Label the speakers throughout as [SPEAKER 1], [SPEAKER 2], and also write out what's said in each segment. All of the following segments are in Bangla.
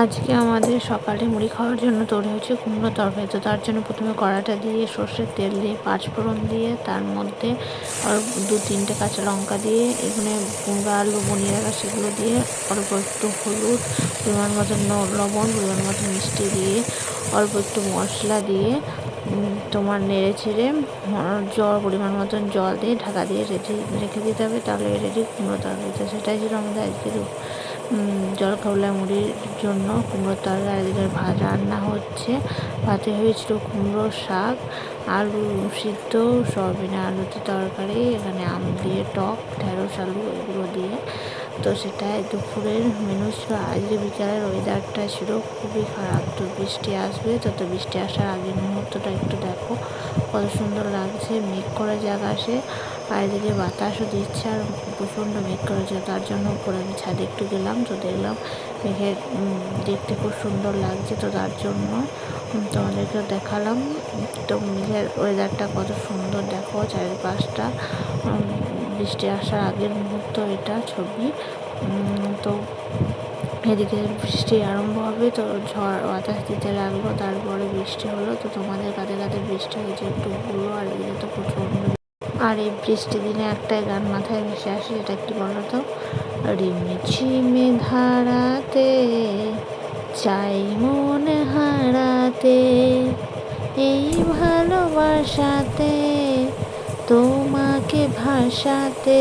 [SPEAKER 1] আজকে আমাদের সকালে মুড়ি খাওয়ার জন্য তৈরি হচ্ছে কুমড়ো তরকারি। তো তার জন্য প্রথমে কড়াটা দিয়ে সর্ষের তেল দিয়ে পাঁচ ফোড়ন দিয়ে, তার মধ্যে আর দু তিনটে কাঁচা লঙ্কা দিয়ে, এখানে কুমড়ো, আলু, বনিয়ে রাখা সেগুলো দিয়ে অল্প একটু হলুদ, পরিমাণ মতন লবণ, পরিমাণ মতন মিষ্টি দিয়ে অল্প একটু মশলা দিয়ে তোমার নেড়ে ছেড়ে জল, পরিমাণ মতন জল দিয়ে ঢাকা দিয়ে রেখে রেখে দিতে হবে, তাহলে রেডি কুমড়ো তরকারি তো সেটাই ছিল আমাদের আজকের জলখাবলা মুড়ির জন্য কুমড়োর তরকারি। ভাত রান্না হচ্ছে। ভাতে হয়েছিল কুমড়ো শাক, আলু সিদ্ধ, সয়াবিন আলুতে তরকারি, এখানে আম দিয়ে টক, ঢেঁড়স আলু, এগুলো দিয়ে তো সেটাই দুপুরের মেনু ছিল। আজকে বিকালের ওয়েদারটা ছিল খুবই খারাপ। তো বৃষ্টি আসবে, তো তো বৃষ্টি আসার আগের মুহূর্তটা একটু দেখো। কত সুন্দর লাগছে, মেঘ করা জায়গা আসে আর এদিকে বাতাসও দিচ্ছে আর প্রচণ্ড মেঘ করেছে, তার জন্য উপরে আমি ছাদে একটু গেলাম, তো দেখলাম মেঘের দেখতে খুব সুন্দর লাগছে, তো তার জন্য তোমাদেরকে দেখালাম। তো মেঘের ওয়েদারটা কত সুন্দর দেখো চারিপাশটা বৃষ্টি আসার আগের মুহূর্ত এটা ছবি। তো এদিকে বৃষ্টি আরম্ভ হবে, তো ঝড় বাতাস দিতে লাগল, তারপরে বৃষ্টি হলো। তো তোমাদের কাছে কাছে বৃষ্টি হয়েছে একটু বলল আর এদিকে তো প্রচণ্ড আর এই বৃষ্টি দিনে একটাই গান মাথায় ভেসে আসে এটা একটি বলো তো রিমঝিমে ধারাতে চাই মন হারাতে, এই ভালোবাসাতে তোমাকে ভাসাতে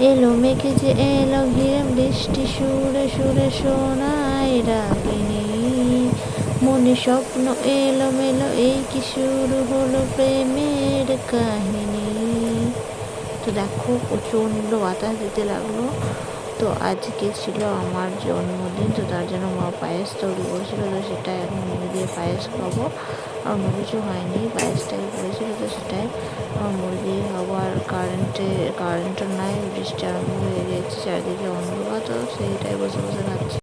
[SPEAKER 1] এলো মেঘে যে এলো ঘিরে বৃষ্টি সুরে সুরে শোনায় রাগিনী। মনে স্বপ্ন এলো মেলো এই কি শুরু হলো প্রেমের কাহিনী। তো দেখো, প্রচণ্ড বাতাস দিতে লাগল। তো আজকে ছিল আমার জন্মদিন, তো তার জন্য মা পায়েস তৈরি করেছিল, তো সেটা এখন দিয়ে পায়েস খাব। আর কিছু হয়নি, পায়েসটাই পড়েছিল তো সেটাই মুড়ি দিয়ে খাব। আর কারেন্টে কারেন্টও নাই, বৃষ্টি আরম্ভ হয়ে গেছে, চারিদিকে অন্ধকার তো, সেইটাই বসে বসে খাচ্ছি।